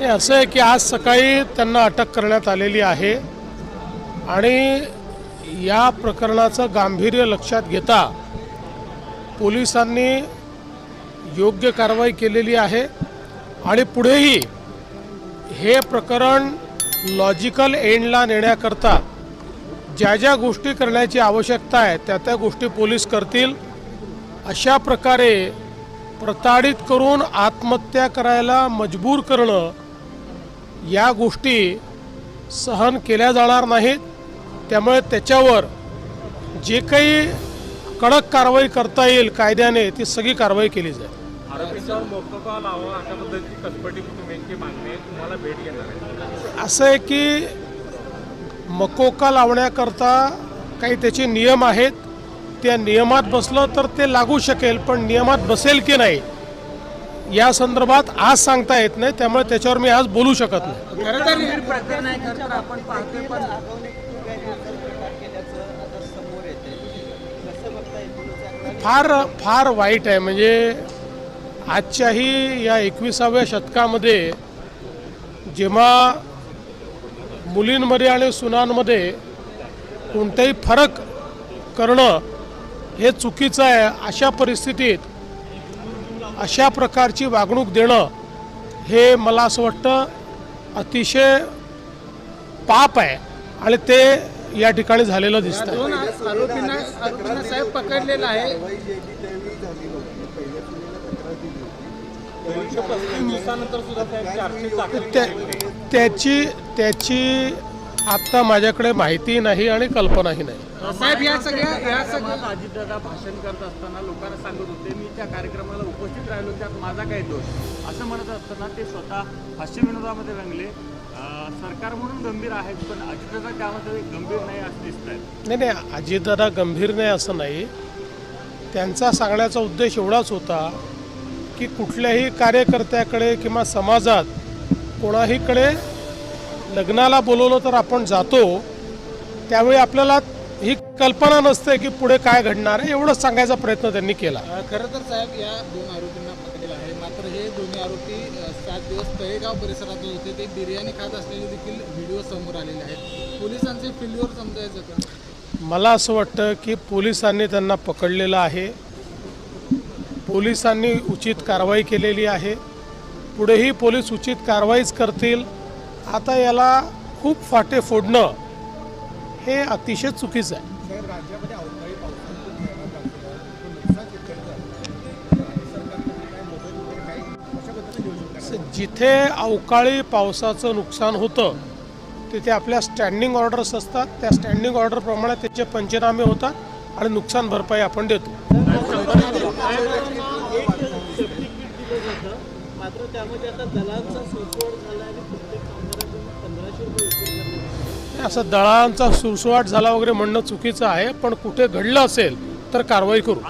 हे असं आहे की आज सकाळी त्यांना अटक करण्यात आलेली आहे आणि या प्रकरणाचं गांभीर्य लक्षात घेता पोलिसांनी योग्य कारवाई केलेली आहे आणि पुढेही हे प्रकरण लॉजिकल एंडला नेण्याकरता ज्या ज्या गोष्टी करण्याची आवश्यकता आहे त्या त्या गोष्टी पोलीस करतील. अशा प्रकारे प्रताडित करून आत्महत्या करायला मजबूर करणं या गोष्टी सहन केल्या जाणार नाहीत. त्यामुळे त्याच्यावर जे काही कडक कारवाई करता येईल कायद्याने ती सगळी कारवाई केली जाईल. असं आहे की मकोका लावण्याकरता काही त्याचे नियम आहेत. त्या नियमात बसलं तर ते लागू शकेल पण नियमात बसेल की नाही या संदर्भात आज सांगता येत नाही त्यामुळे त्याच्यावर मी आज बोलू शकत नाही. फार फार वाईट आहे म्हणजे आजच्याही या एकविसाव्या शतकामध्ये जेव्हा मुलींमध्ये आणि सुनांमध्ये कोणताही फरक करणं हे चुकीचं आहे. अशा परिस्थितीत अशा प्रकारची वागणूक देणं हे मला असं वाटतं अतिशय पाप आहे आणि ते या ठिकाणी झालेलं दिसतं आहे दोन आरोपींना आरोपींना साहेब पकडलेला आहे. त्याची त्याची आत्ता माझ्याकडे माहिती नाही आणि कल्पनाही नाही. साहेब या सगळ्या या सगळ्या अजितदादा भाषण करत असताना लोकांना सांगत होते मी त्या कार्यक्रमाला उपस्थित राहिलो त्यात माझा काही दोष. असं म्हणत असताना ते स्वतः हास्य विनोदामध्ये रंगले. सरकार म्हणून गंभीर आहेत पण अजितदादा त्यामध्ये गंभीर नाही असं दिसत आहेत नाही नाही अजितदादा गंभीर नाही असं नाही. त्यांचा सांगण्याचा उद्देश एवढाच होता की कुठल्याही कार्यकर्त्याकडे किंवा समाजात कोणाहीकडे लग्नाला बोलवलं तर आपण जातो त्यावेळी आपल्याला ही कल्पना नसते की पुढे काय घडणार आहे एवढंच सांगायचा प्रयत्न त्यांनी केला. खरं तर साहेब या दोन आरोपींना पकडलेलं आहे. मात्र हे दोन्ही आरोपी सात दिवस तळेगाव परिसरात होते. ते बिर्याणी खात असलेले देखील व्हिडिओ समोर आलेले आहेत. पोलिसांचे फेल्युअर समजायचं का? मला असं वाटतं की पोलिसांनी त्यांना पकडलेलं आहे. पोलिसांनी उचित कारवाई केलेली आहे. पुढेही पोलीस उचित कारवाईच करतील. आता याला खूप फाटे फोडणं हे अतिशय चुकीचं आहे. जिथे अवकाळी पावसाचं नुकसान होतं तिथे आपल्या स्टँडिंग ऑर्डर्स असतात. त्या स्टँडिंग ऑर्डरप्रमाणे त्याचे पंचनामे होतात आणि नुकसान भरपाई आपण देतो. मात्र त्यामध्ये आता दलालचा असं दळांचा सुळसुळाट झाला वगैरे म्हणणं चुकीचं आहे पण कुठे घडलं असेल तर कारवाई करू.